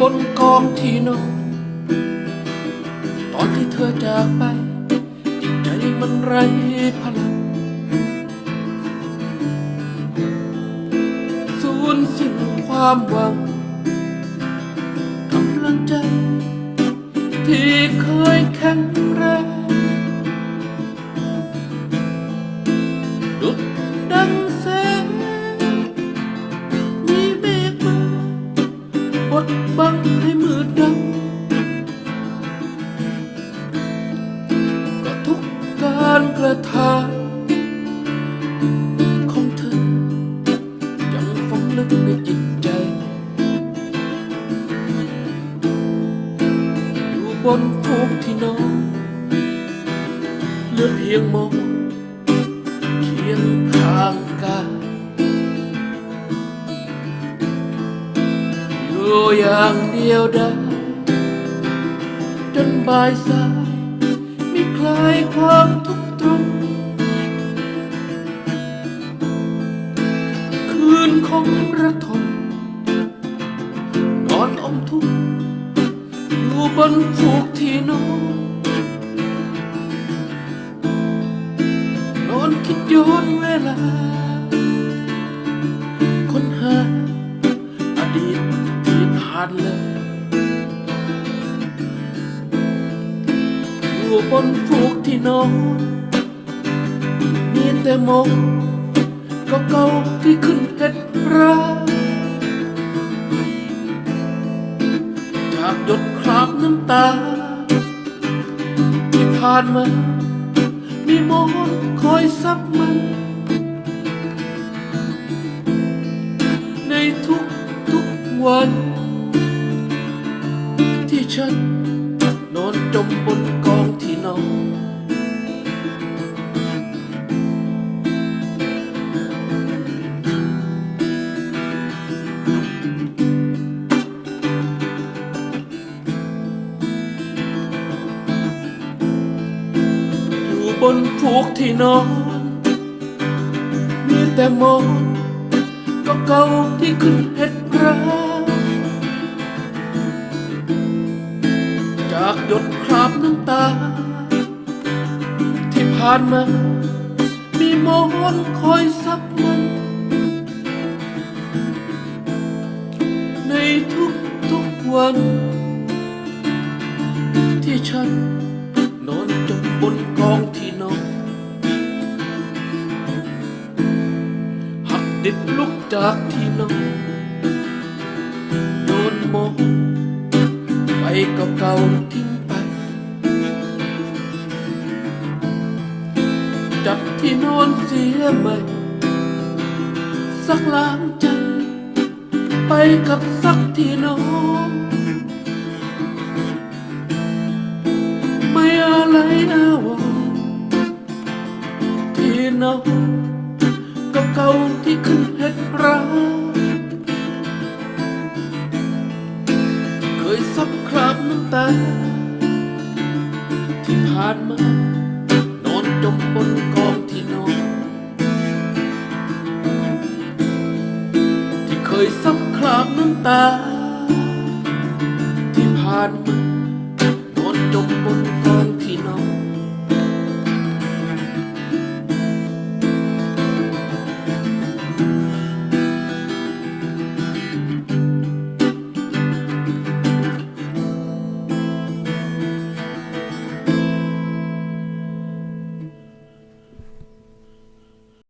บนกองที่นอนตอนที่เธอจากไป จิตใจมันไร้พลังสูญสิ้นความหวังกำลังใจ ที่เคยแข็งแรง กระทำของเธอยังฝังลึกในจิตใจ อยู่บนฟูกที่นอนเหลือเพียงมองเคียงข้างกายอยู่อย่างเดียวได้จนบ่ายสายไม่คลายความทุกข์ ตรง คืนของระทมนอนอมทุกข์อยู่บนฟูกที่นอนนอนคิดย้อนเวลา คนหาอดีตที่ผ่านเลยอยู่บนฟูกที่นอน แต่มองก็เก่าที่ขึ้นเห็ดราจากหยดคราบน้ำตา ที่ผ่านมามีมอนคอยซับมัน ในทุกทุกๆวัน ที่ฉัน บนฟูกที่นอนมีแต่มอนก็เก่าที่ขึ้นเห็ดราจากหยดคราบน้ำตา ที่ผ่านมา มีมอนคอยซับมัน ในทุกทุกๆวัน ที่ฉัน นอนจมบนกองที่นอนหักดิบลุกจากที่นอนโยนมองไปเก่าๆทิ้งไป จัดที่นอนเสียใหม่ สักล้างใจไปกับสักที่นอน อะไรอาวรณ์ที่นอนก็เก่าที่ขึ้นเห็ดร้าเคยซับคราบน้ำตา ที่ผ่านมานอนจมบนกองที่นอนที่เคยซับคราบน้ำตา ที่ผ่านมา